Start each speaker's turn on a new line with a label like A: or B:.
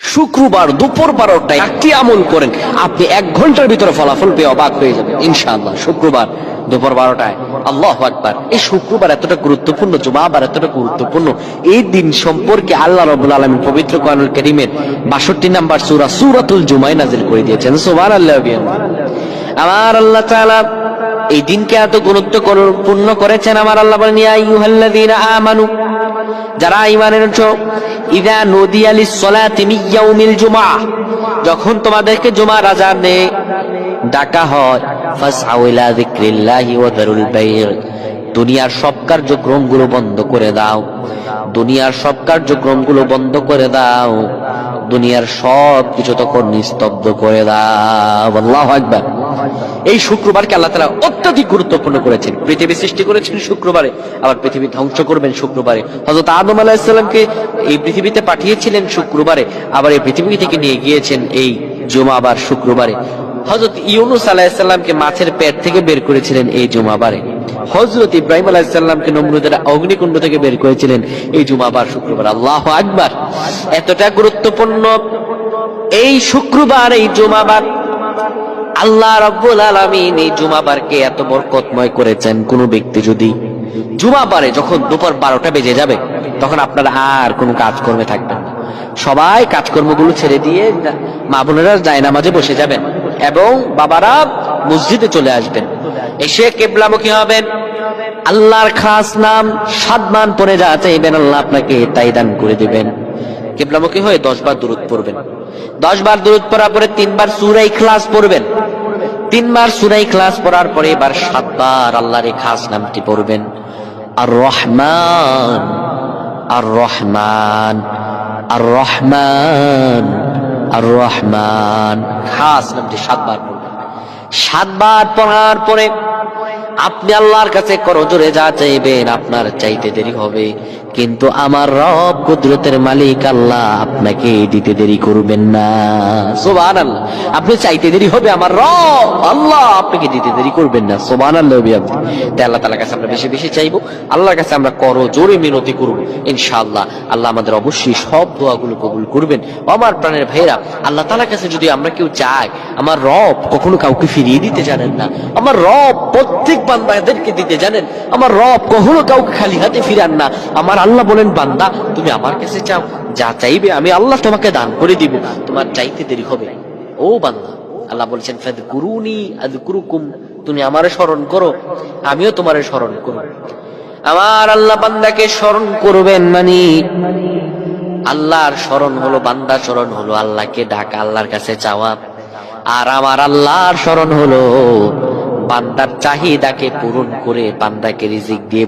A: শুক্রবার, দুপুর বারোটায় একটি আমল করেন। আপনি এক ঘণ্টার ভিতরে ফলাফল পেয়ে অবাক হয়ে যাবেন। ইনশাআল্লাহ, শুক্রবার, দুপুর বারোটায়। আল্লাহ আকবার। এই শুক্রবার এতটা গুরুত্বপূর্ণ, জুমাবার এতটা গুরুত্বপূর্ণ। এই দিন সম্পর্কে আল্লাহ রবুল আলমী পবিত্র কোরআনুল করিমের বাষট্টি নাম্বার সুরা সুরাতুল জুমাই নাজিল করে দিয়েছেন। সোমান আল্লাহ। আমার আল্লাহ তাআলা এই দিনকে এত গুরুত্বপূর্ণ করেছেন। আমার আল্লাহ বলেন যারা ঈমানের ইদা নদী আলী সলা তিনি ইয়াউমিল জুমা যখন তোমাদেরকে জুমা রাজা নে ডাকা হয় দুনিয়ার সব কার্যক্রমগুলো বন্ধ করে দাও, দুনিয়ার সব কার্যক্রমগুলো বন্ধ করে দাও। দুনিয়ার সব কিছু তখন নিস্তব্ধ করে দাও। আকবার। এই শুক্রবারকে আল্লাহ তাআলা অত্যাধিক গুরুত্বপূর্ণ করেছেন। পৃথিবী সৃষ্টি করেছেন শুক্রবারে, আবার পৃথিবী ধ্বংস করবেন শুক্রবারে। হযরত আদম আলাইহিস সালামকে এই পৃথিবীতে পাঠিয়েছিলেন শুক্রবারে, আবার এই পৃথিবী থেকে নিয়ে গিয়েছেন এই জুমাবার শুক্রবারে। হযরত ইউনুস আলাইহিস সালামকে মাছের পেট থেকে বের করেছিলেন এই জুমাবারে। হযরত ইব্রাহিম আলাইহিস সালামকে নমরুদের অগ্নিকুণ্ড থেকে বের করেছিলেন। এই জুমাবার শুক্রবার। আল্লাহু আকবার। এতটা গুরুত্বপূর্ণ এই শুক্রবার, এই জুমাবার আল্লাহ রব্বুল আলামিন এই জুমাবারকে এত বরকতময় করেছেন। কোন ব্যক্তি যদি জুমাবারে যখন দুপুর বারোটা বেজে যাবে, তখন আপনারা আর কোনো কাজকর্মে থাকবেন না। সবাই কাজকর্মগুলো ছেড়ে দিয়ে মা বোনেরা যায় নামাজে বসে যাবেন। এবং বাবারা মসজিদে চলে আসবেন। এসে কেবলামুখী হবেন। আল্লাহর খাস নাম সাদমান পরে যা চাইবেন আল্লাহ আপনাকে তাই দান করে দিবেন। কেবলামুখী হয়ে দশ বার দূরত পড়বেন। দশ বার দূরত পড়ার পরে তিনবার সুরাই ক্লাস পড়বেন। তিনবার সুরাই ক্লাস পড়ার পরে এবার সাতবার আল্লাহর এই খাস নামটি পড়বেন। আর রহমান আর রহমান আর রহমান আর রহমান খাস নামটি সাতবার পড়বেন। সাতবার পড়ার পরে আপনি আল্লাহর কাছে করজোরে যা চাইবেন আপনার চাইতে দেরি হবে। কিন্তু আমার রব কুদরতের মালিক আল্লাহ, আপনাকে দিতে দেরি করবেন না। সোবান আপনি চাইতে দেরি হবে আমার রব। আল্লাহ আপনাকে দিতে দেরি করবেন না। সোবান আল্লাহ আপনি তাই আল্লাহ তালার কাছে আমরা বেশি বেশি চাইব। আল্লাহর কাছে আমরা করো, জোরে মিনতি করব। ইনশাআল্লাহ আল্লাহ আমাদের অবশ্যই সব দোয়াগুলো কবুল করবেন। আমার প্রাণের ভাইরা আল্লাহ তালার কাছে যদি আমরা কেউ চাই, আমার রব কখনো কাউকে ফিরিয়ে দিতে জানেন না। আমার রব প্রত্যেক বান্দাদেরকে দিতে জানেন। আমার রব কখনো কাউকে খালি হাতে ফিরান না। আমার আল্লাহ বলেন, বান্দা, তুমি আমার কাছে চাও, যা চাইবে আমি আল্লাহ তোমাকে দান করে দিব, তোমার চাইতে দেরি হবে। ও বান্দা, আল্লাহ বলছেন ফেদ গুরুনি আদ গুরুকুম তুমি আমারে স্মরণ করো, আমিও তোমারে স্মরণ করব। আমার আল্লাহ বান্দাকে স্মরণ করবেন মানে আল্লাহর স্মরণ হলো, বান্দা স্মরণ হলো আল্লাহকে ডাকা, আল্লাহর কাছে চাওয়া। আর আমার আল্লাহর স্মরণ হলো, বান্দার চাহিদাকে পূরণ করে বান্দাকে রিজিক দিয়ে